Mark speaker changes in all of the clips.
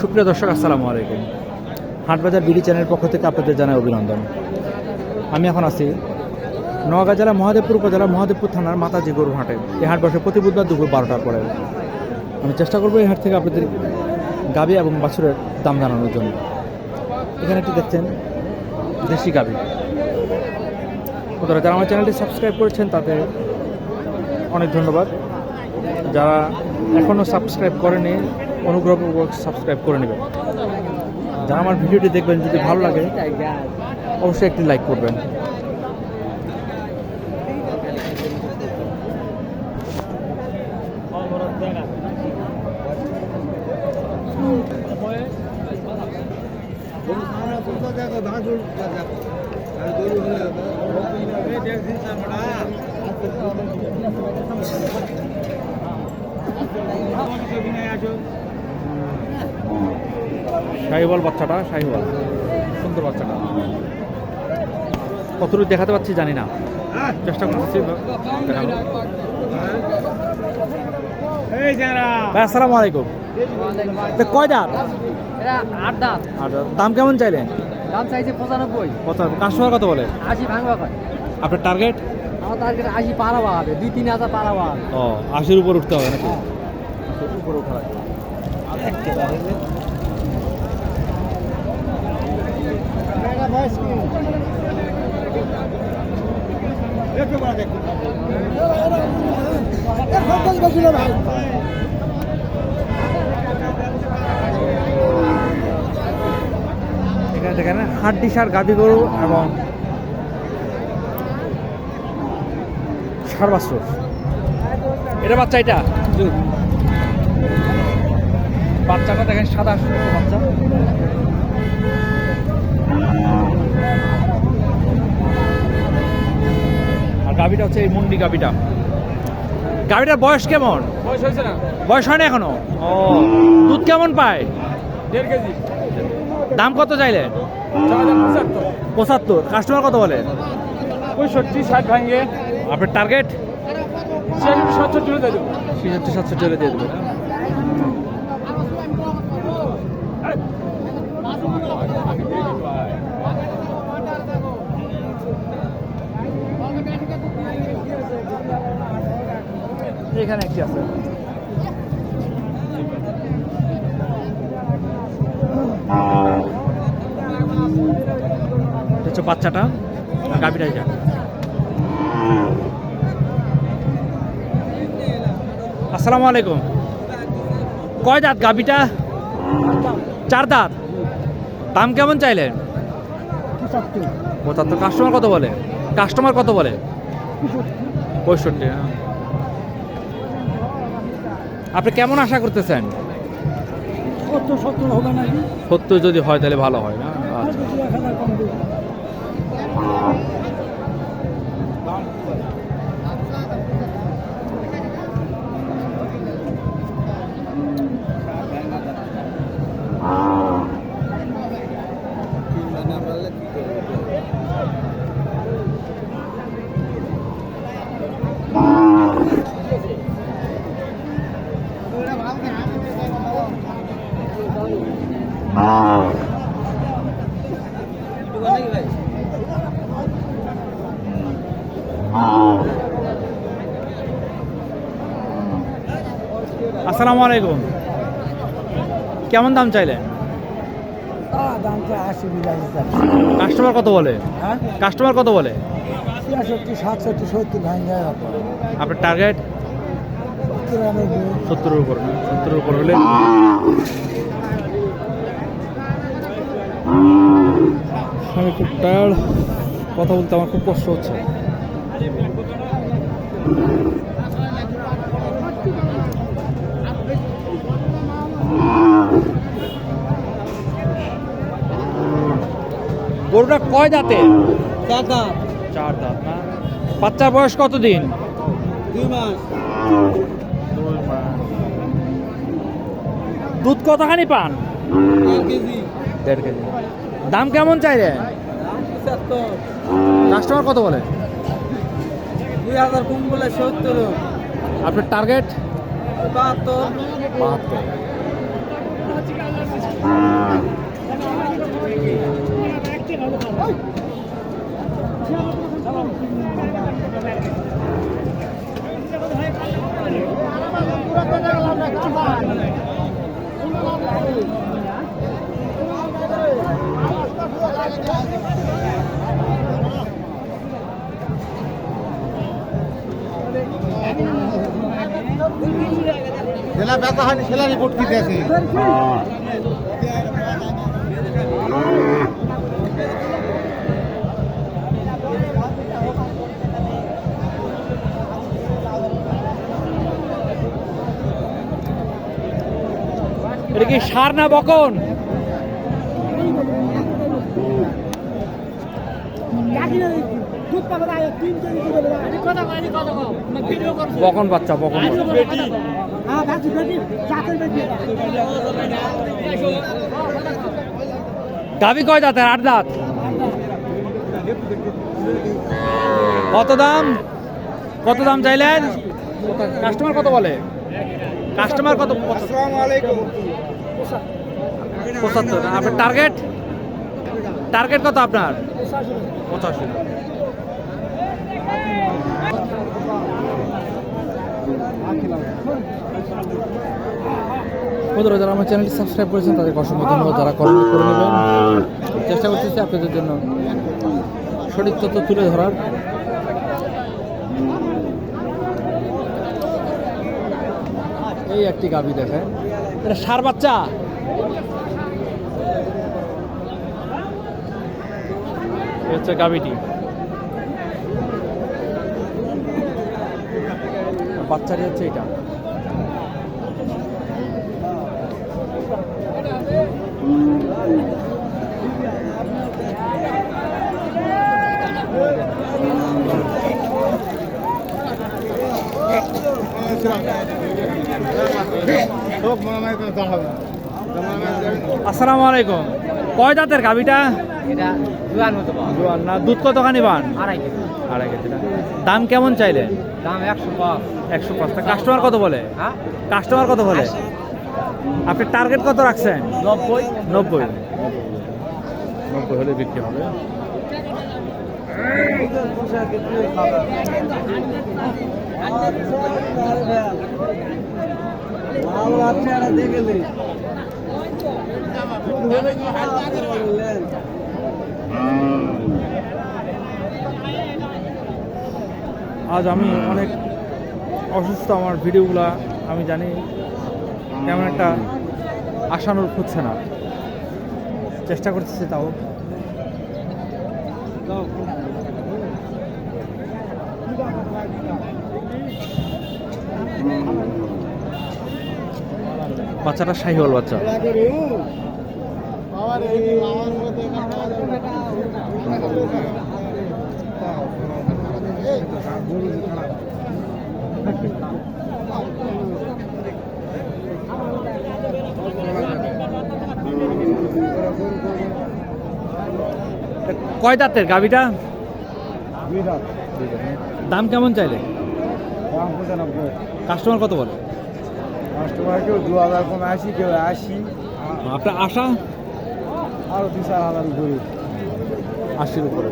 Speaker 1: সুপ্রিয় দর্শক, আসসালামু আলাইকুম। হাটবাজার বিডি চ্যানেলের পক্ষ থেকে আপনাদের জানাই অভিনন্দন। আমি এখন আছি নোয়াগাঁ জেলা মহাদেবপুর উপজেলা মহাদেবপুর থানার মাতাজি গরু হাটে এই হাট বসে প্রতি বুধবার দুপুর বারোটার পরে। আমি চেষ্টা করব এই হাট থেকে আপনাদের গাবি এবং বাছুরের দাম জানানোর জন্য। এখানে একটি দেখছেন দেশি গাবি। যারা আমার চ্যানেলটি সাবস্ক্রাইব করেছেন তাতে অনেক ধন্যবাদ। যারা এখনও সাবস্ক্রাইব করেনি অনুগ্রহপূর্বক সাবস্ক্রাইব করে নেবেন। যারা আমার ভিডিওটি দেখবেন, যদি ভালো লাগে, অবশ্যই একটি লাইক করবেন। শাহিওয়াল বাচ্চাটা শাহিওয়াল। সুন্দর বাচ্চাটা। কতটুকু দেখাতে পাচ্ছি জানি না। চেষ্টা করতেছি। ভাই আসসালামু আলাইকুম। কয় দাঁত
Speaker 2: এরা আট দাঁত।
Speaker 1: দাম কেমন চাইলেন?
Speaker 2: দাম চাইছে পঁচানব্বই।
Speaker 1: কাস্টমার কত বলে?
Speaker 2: আশি ভাঙবা কয়।
Speaker 1: আপনার টার্গেট
Speaker 2: আমার টার্গেট আশি পারাবা হবে দুই তিন হাজার পারাবা হবে
Speaker 1: ও আশির উপর উঠতে হবে নাকি? উপর উঠা লাগবে। এখানে দেখেন হাড্ডি সার গাভী গরু এবং সার বাছুর এটা বাচ্চা এটা? বাচ্চাটা দেখেন সাদা বাচ্চা। গাভিটা হচ্ছে এই মুন্ডি গাভিটা। গাভিটার বয়স কেমন?
Speaker 3: বয়স হয়েছে না।
Speaker 1: বয়স হয় না এখনও? ও। দুধ কেমন পায়?
Speaker 3: দেড় কেজি।
Speaker 1: দাম কত
Speaker 3: চাইলে? পঁচাত্তর।
Speaker 1: কাস্টমার কত বলে?
Speaker 3: পঁয়ষট্টি ষাট ভাঙে।
Speaker 1: আপনার টার্গেট
Speaker 3: দেবো।
Speaker 1: ছিষট্টি সাতশো চলে দিয়ে দেবেন এখানে একটি আছে। হচ্ছে বাচ্চাটা গাভিটা এটা আসসালামু আলাইকুম। কয় দাঁত গাভিটা? চার দাঁত। দাম কেমন চাইলেন? পঁচাত্তর। কাস্টমার কত বলে? কাস্টমার কত বলে? পঁয়ষট্টি হ্যাঁ। আপনি কেমন আশা করতেছেন?
Speaker 2: সত্তর সত্তর
Speaker 1: যদি হয় তাহলে ভালো হয় না? আচ্ছা আসসালামু আলাইকুম। কেমন দাম চাইলেন? কাস্টমার কত বলে?
Speaker 2: হ্যাঁ?
Speaker 1: কাস্টমার কত বলে? আপনার টার্গেট সত্তরের উপর সত্তরের উপর হলে? আমি খুব টায়ার্ড কথা বলতে আমার খুব কষ্ট হচ্ছে। গরুটা কয় দাঁতে?
Speaker 2: দাদা
Speaker 1: চার দাঁত না? বাচ্চার বয়স কতদিন?
Speaker 2: দুই মাস।
Speaker 1: দুধ কতখানি পান? দেড় কেজি। দাম কেমন
Speaker 2: চাই রে?
Speaker 1: কাস্টমার কত বলে?
Speaker 2: দুই হাজার কম বলে সত্তর।
Speaker 1: আপনার টার্গেট?
Speaker 2: বাহাত্তর।
Speaker 1: বাহাত্তর।
Speaker 2: ছেলা ব্যথা হয়নি ছেলা রিপোর্ট কি দিয়েছে
Speaker 1: হ্যাঁ। কি সার না বকন। বকন বাচ্চা, বকন। গাবি কয় দাঁতের? আট দাঁত। কত দাম? কত দাম চাইলেন? কাস্টমার কত বলে? কাস্টমার কত?
Speaker 2: আসসালামু আলাইকুম।
Speaker 1: পঁচাত্তর। আপনার টার্গেট টার্গেট কত আপনার? পঁচাশি বন্ধুরা যারা আমার চ্যানেলটি সাবস্ক্রাইব করেছেন তাদের অসংখ্য ধন্যবাদ। যারা করে নেবেন চেষ্টা করতেছি আপনাদের জন্য সঠিক তথ্য তুলে ধরার। এই একটি গাবি দেখায় এটা সার বাচ্চা। হচ্ছে গাবিটি বাচ্চাটি হচ্ছে এটা। আসসালামু আলাইকুম। কয় দাঁতের
Speaker 2: জোয়ান
Speaker 1: না দুধ কতখানি পান?
Speaker 2: আড়াই কেজি।
Speaker 1: আড়াই কেজি দাম কেমন চাইলে?
Speaker 2: দাম একশো পাঁচ।
Speaker 1: একশো পাঁচ। কাস্টমার কত বলে?
Speaker 2: হ্যাঁ?
Speaker 1: কাস্টমার কত বলে। আপনি টার্গেট কত রাখছেন?
Speaker 2: নব্বই।
Speaker 1: নব্বই। নব্বই হলে বিক্রি হবে। আজ আমি অনেক অসুস্থ আমার ভিডিওগুলা আমি জানি তেমন একটা আশানুর খুঁজছে না। চেষ্টা করতেছি তাও। বাচ্চাটা শাহিওয়াল বাচ্চা। কয় দাঁতের গাভিটা? দাম কেমন চাইলে? কাস্টমার কত বলে?
Speaker 2: কাস্টমার কেউ দু হাজার কমে আসি কেউ আসি।
Speaker 1: আপনার আশা?
Speaker 2: আরও দু চার হাজার ঘুরি
Speaker 1: আশির উপরে।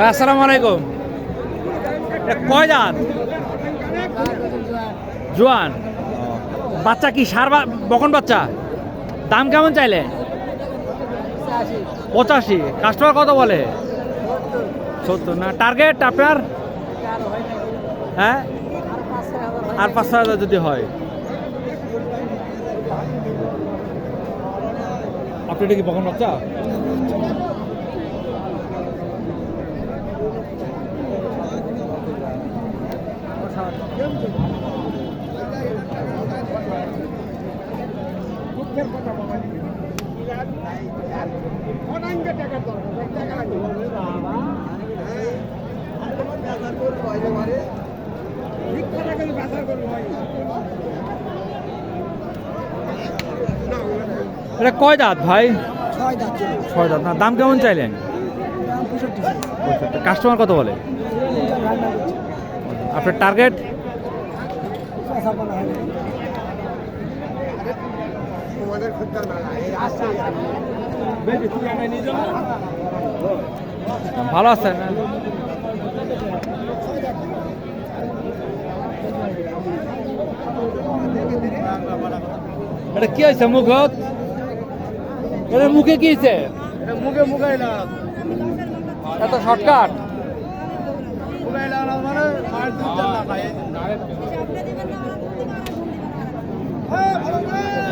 Speaker 1: ভাই, আসসালামু আলাইকুম। কয় দাঁত জোয়ান। বাচ্চা কি সার বকন বাচ্চা? দাম কেমন চাইলে? পঁচাশি। কাস্টমার কত বলে? সত্তর। না, টার্গেট আপনার? হ্যাঁ? আর পাঁচ হাজার যদি হয়। আপনি এটা কি বকন বাচ্চা? এটা কয় দাঁত ভাই?
Speaker 2: ছয় দাঁত
Speaker 1: ছয় দাঁত। না দাম কেমন চাইলেন? কাস্টমার কত বলে? আপনার টার্গেট ভালো আছেন? এটা কি হয়েছে মুখত এটা মুখে কি হয়েছে?
Speaker 2: মুখে মুখে
Speaker 1: এত শর্টকাট।
Speaker 2: মানে